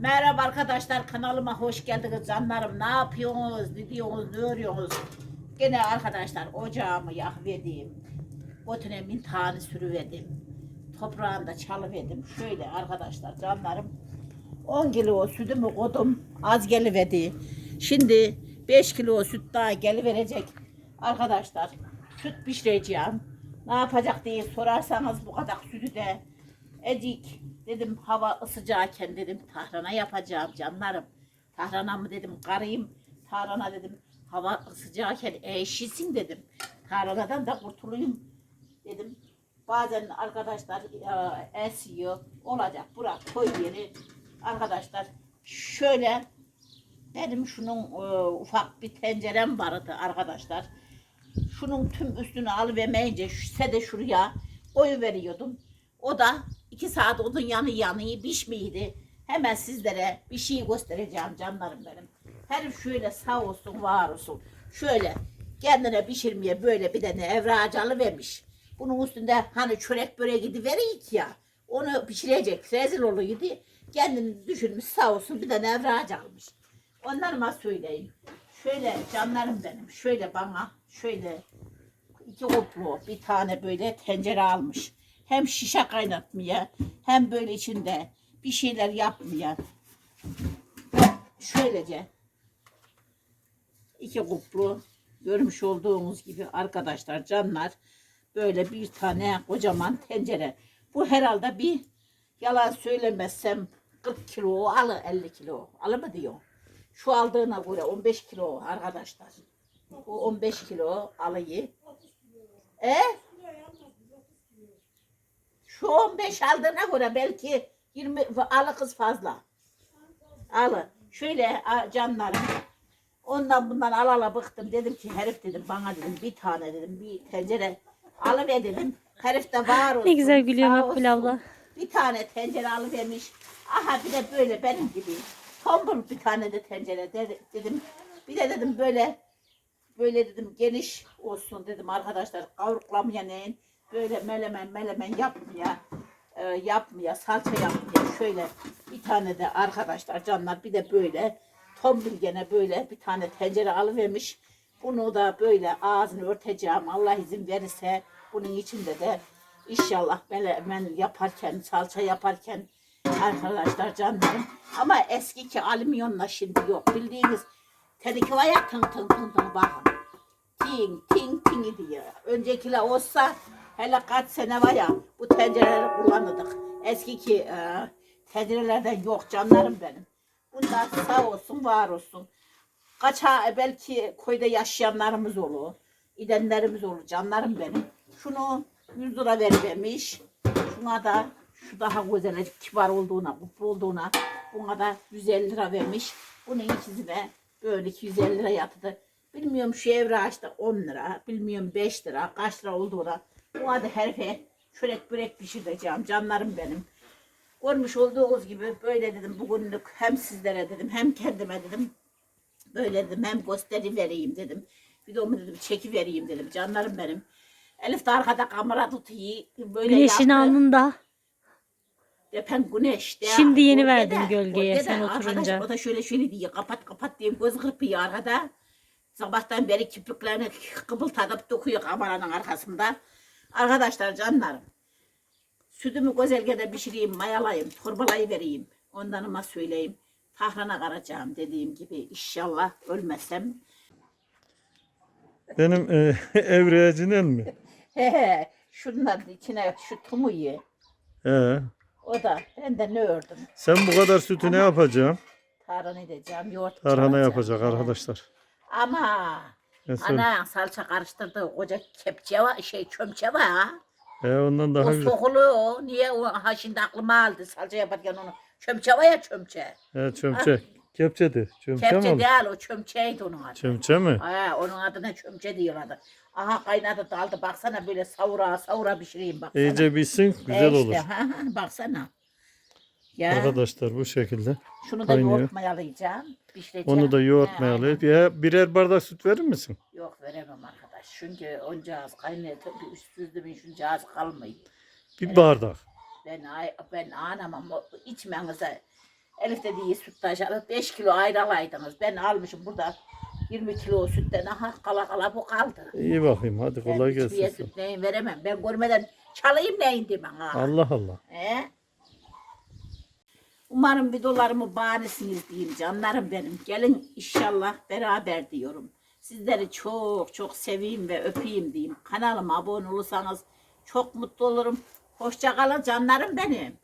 Merhaba arkadaşlar kanalıma hoş geldiniz canlarım. Ne yapıyorsunuz? Ne diyorsunuz? Ne örüyorsunuz? Gene arkadaşlar ocağımı yakverdim. Botine bin tane sürüverdim. Toprağında çalıverdim. Şöyle arkadaşlar canlarım. 10 kilo sütümü koydum. Az geliverdi. Şimdi 5 kilo süt daha geliverecek. Arkadaşlar süt pişireceğim. Ne yapacak diye sorarsanız bu kadar sütü de Ecik dedim hava ısıcakken dedim tahrana yapacağım canlarım. Tahrana mı dedim karayım. Tahrana dedim hava ısıcakken eşisin dedim. Tahranadan da kurtulayım dedim. Bazen arkadaşlar e, esiyor olacak bırak koy yeri. Arkadaşlar şöyle benim şunun e, ufak bir tencerem vardı arkadaşlar. Şunun tüm üstünü alıvermeyince şu de şuraya koyu veriyordum. O da iki saat odun yanı yanıyı pişmeydi. Hemen sizlere bir şey göstereceğim canlarım benim. Herif şöyle sağ olsun var olsun. Şöyle kendine pişirmeye böyle bir tane evracalı vermiş. Bunun üstünde hani çörek böreği gidiverik ya. Onu pişirecek rezil oluyordu. Kendini düşünmüş sağ olsun bir tane evraç almış. Onlarıma söyleyeyim. Şöyle canlarım benim. Şöyle bana şöyle iki koplu bir tane böyle tencere almış. Hem şişe kaynatmaya hem böyle içinde bir şeyler yapmaya. Şöylece iki kuplu görmüş olduğunuz gibi arkadaşlar canlar böyle bir tane kocaman tencere. Bu herhalde bir yalan söylemezsem 40 kilo alı 50 kilo alı mı diyor. Şu aldığına göre 15 kilo arkadaşlar. Bu 15 kilo alıyı. E? Şu 15 aldığına göre belki 20 alı kız fazla. Alı. Şöyle canlarım. Ondan bundan al ala bıktım. Dedim ki herif dedim bana dedim bir tane dedim bir tencere alıver dedim. Herif de var olsun. Ne güzel gülüyor olsun. abla. Bir tane tencere alıvermiş. Aha bir de böyle benim gibi. Tombul bir tane de tencere de- dedim. Bir de dedim böyle böyle dedim geniş olsun dedim arkadaşlar kavruklamaya neyin böyle melemen melemen yapmaya e, yapmaya salça yapmaya şöyle bir tane de arkadaşlar canlar bir de böyle tombul gene böyle bir tane tencere alıvermiş bunu da böyle ağzını örteceğim Allah izin verirse bunun içinde de inşallah melemen yaparken salça yaparken arkadaşlar canlarım ama eskiki alüminyonla şimdi yok bildiğiniz Tedik var ya tın tın tın tın bakın. Ting ting ting diyor. Öncekiler olsa hele kaç sene var ya bu tencereleri kullanırdık. Eskiki e, tencerelerden yok canlarım benim. Bunlar sağ olsun var olsun. Kaça belki köyde yaşayanlarımız olur. gidenlerimiz olur canlarım benim. Şunu 100 lira verivermiş. Şuna da şu daha güzel kibar olduğuna, mutlu olduğuna buna da 150 lira vermiş. Bunun ikisine böyle 250 lira yatırdı. Bilmiyorum şu evraçta 10 lira, bilmiyorum 5 lira, kaç lira olduğuna. Buna da herife çörek börek pişireceğim canlarım benim. Görmüş olduğunuz gibi böyle dedim bugünlük hem sizlere dedim hem kendime dedim böyle dedim hem gösteri vereyim dedim. Videomu dedim çeki vereyim dedim canlarım benim. Elif de arkada kamera tutuyor. Böyle Güneşin yaptı. alnında. Depen güneş. de, Şimdi yeni gölgede, verdim gölgeye gölgede. sen Arkadaş, oturunca. O da şöyle şöyle diyor kapat kapat diye göz kırpıyor arkada. Sabahtan beri kipriklerini kıpıltatıp dokuyor kameranın arkasında. Arkadaşlar canlarım. Sütümü gözelgede pişireyim, mayalayayım, torbalayı vereyim. Ondan ama söyleyeyim. Tahrana karacağım dediğim gibi inşallah ölmezsem. Benim e, evreğicinin mi? He he. Şunların içine şu tumu ye. He. O da ben de ne ördüm. Sen bu kadar sütü ne yapacaksın? Tarhana edeceğim, yoğurt Tarhana çalacağım. yapacak arkadaşlar. Ama Söyle- ana salça karıştırdı koca kepçe var şey çömçe var ha. He, ondan daha o güzel. sokulu niye o ha şimdi aklıma aldı salça yaparken onu çömçe var ya çömçe. He, çömçe. Kepçedir. Çömçe mi Kepçe olur? değil o çömçeydi onun adı. Çömçe mi? Ha, onun adına çömçe diyorlardı. Aha kaynadı daldı baksana böyle savura savura pişireyim baksana. İyice bitsin güzel E olur. ha, ha, baksana. Ya Arkadaşlar bu şekilde. şunu da kaynıyor. yoğurt mayalayacağım. Pişireceğim. Onu da yoğurt He, mayalayıp ya birer bardak süt verir misin? Yok veremem arkadaş. Çünkü oncağız kaynatı bir üstsüzde bir şuncağız kalmıyor. Bir bardak. Ben ay- ben anamam içmenize Elif de iyi süt taşıdı. 5 kilo ayrılaydınız. Ben almışım burada 20 kilo sütten. Aha kala kala bu kaldı. İyi bakayım hadi Ben kolay hiçbir gelsin. süt neyin veremem. Ben görmeden çalayım neyin demem ha. Allah Allah. He? Umarım videolarımı beğenirsiniz diyeyim canlarım benim. Gelin inşallah beraber diyorum. Sizleri çok çok seveyim ve öpeyim diyeyim. Kanalıma abone olursanız çok mutlu olurum. Hoşça kalın canlarım benim.